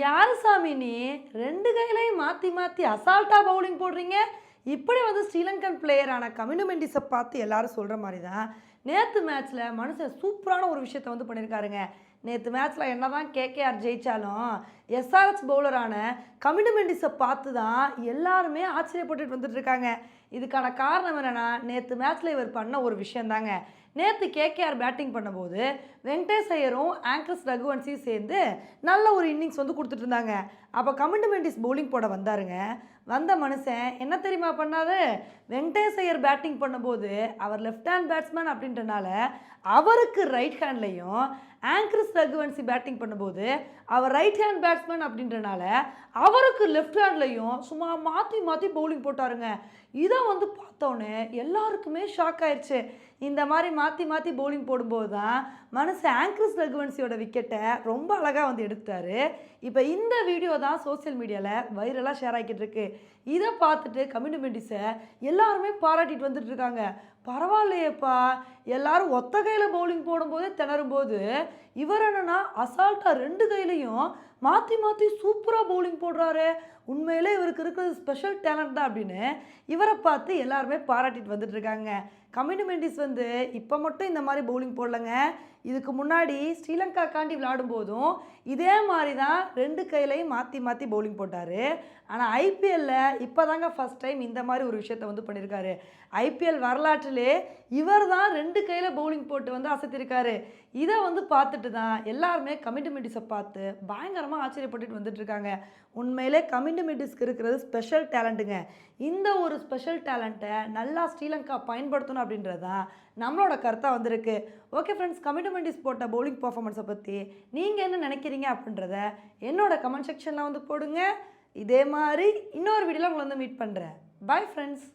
யார் சாமி நீ? ரெண்டு கையிலையும் மாற்றி மாற்றி அசால்ட்டாக பவுலிங் போடுறீங்க. இப்படி வந்து ஸ்ரீலங்கன் பிளேயரான கமினுமெண்டிஸை பார்த்து எல்லாரும் சொல்கிற மாதிரி தான் நேற்று மேட்ச்சில் மனுஷன் சூப்பரான ஒரு விஷயத்த வந்து பண்ணியிருக்காருங்க நேற்று மேட்ச்சில் என்ன தான் கேகேஆர் ஜெயித்தாலும் எஸ்ஆர்எஸ் பவுலரான கமிடமெண்டிஸை பார்த்து தான் எல்லாருமே ஆச்சரியப்பட்டுட்டு வந்துட்டுருக்காங்க இதுக்கான காரணம் என்னென்னா நேற்று மேட்ச்சில் இவர் பண்ண ஒரு விஷயந்தாங்க. நேற்று கேகேஆர் பேட்டிங் பண்ணும்போது வெங்கடேஷ் ஐயரும் ஆங்கர்ஸ் ரகுவன்சியும் சேர்ந்து நல்ல ஒரு இன்னிங்ஸ் வந்து கொடுத்துட்டு இருந்தாங்க. அப்போ கமிண்டமெண்டிஸ் பவுலிங் போட வந்தாருங்க. வந்த மனுஷன் என்ன தெரியுமா பண்ணாரு? வெங்கடேஷ் ஐயர் பேட்டிங் பண்ணும்போது அவர் லெஃப்ட் ஹேண்ட் பேட்ஸ்மேன் அப்படின்னு அப்படின்றனால அவருக்கு ரைட் ஹேண்ட்லையும் ஆங்கிரிஸ் ரகுவன்சி பேட்டிங் பண்ணும்போது அவர் ரைட் ஹேண்ட் பேட்ஸ்மேன் அப்படின்றனால அவருக்கு லெஃப்ட் ஹேண்ட்லையும் சும்மா மாற்றி மாற்றி பவுலிங் போட்டாருங்க. இதை வந்து பார்த்தோன்னே எல்லாருக்குமே ஷாக் ஆயிடுச்சு இந்த மாதிரி மாற்றி மாற்றி பவுலிங் போடும்போது தான் மனசு ஆங்க்ரிஸ் ரகுவன்சியோட விக்கெட்டை ரொம்ப அழகாக வந்து எடுத்தார் இப்போ இந்த வீடியோ தான் சோஷியல் மீடியாவில் வைரலாக ஷேர் ஆகிக்கிட்டு இருக்கு. இதை பார்த்துட்டு கம்யூனிமெண்டிஸை எல்லாருமே பாராட்டிட்டு வந்துட்டு இருக்காங்க. பரவாயில்லையேப்பா எல்லாரும் ஒத்த கையில் பவுலிங் போடும்போதே திணறும் போது இவர் என்னன்னா அசால்ட்டாக ரெண்டு கையிலையும் மாற்றி மாற்றி சூப்பராக பவுலிங் போடுறாரு. உண்மையிலே இவருக்கு இருக்கிறது ஸ்பெஷல் டேலண்ட் தான் அப்படின்னு இவரை பார்த்து எல்லாருமே பாராட்டிட்டு வந்துட்டு இருக்காங்க. கம்யூனிமெண்டிஸ் வந்து இப்போ மட்டும் இந்த மாதிரி பவுலிங் போடலங்க. இதுக்கு முன்னாடி ஸ்ரீலங்கா காண்டி விளையாடும் போதும் இதே மாதிரி தான் ரெண்டு கையிலையும் மாற்றி மாற்றி பவுலிங் போட்டார். ஆனால் ஐபிஎல்லில் இப்போ தாங்க ஃபஸ்ட் டைம் இந்த மாதிரி ஒரு விஷயத்தை வந்து பண்ணியிருக்காரு ஐபிஎல் வரலாற்றிலே இவர் தான் ரெண்டு கையில் பவுலிங் போட்டு வந்து அசத்திருக்காரு. இதை வந்து பார்த்துட்டு தான் எல்லாருமே கமிட்மெண்டிஸை பார்த்து பயங்கரமாக ஆச்சரியப்பட்டுட்டு வந்துட்டு உண்மையிலே உண்மையிலே கமிட்மெண்டிஸ்க்கு இருக்கிறது ஸ்பெஷல் டேலண்ட்டுங்க இந்த ஒரு ஸ்பெஷல் டேலண்ட்டை நல்லா ஸ்ரீலங்கா பயன்படுத்தணும் அப்படின்றது தான் நம்மளோட கருத்தாக வந்திருக்கு. ஓகே ஃப்ரெண்ட்ஸ் கமிட்மெண்டிஸ் போட்ட பவுலிங் பர்ஃபார்மன்ஸை பற்றி நீங்கள் என்ன நினைக்கிறீங்க அப்படின்றத என்னோட கமெண்ட் செக்ஷனில் வந்து போடுங்க. இதே மாதிரி இன்னொரு வீடியோவில் உங்களை வந்து மீட் பண்ணுறேன் பை ஃப்ரெண்ட்ஸ்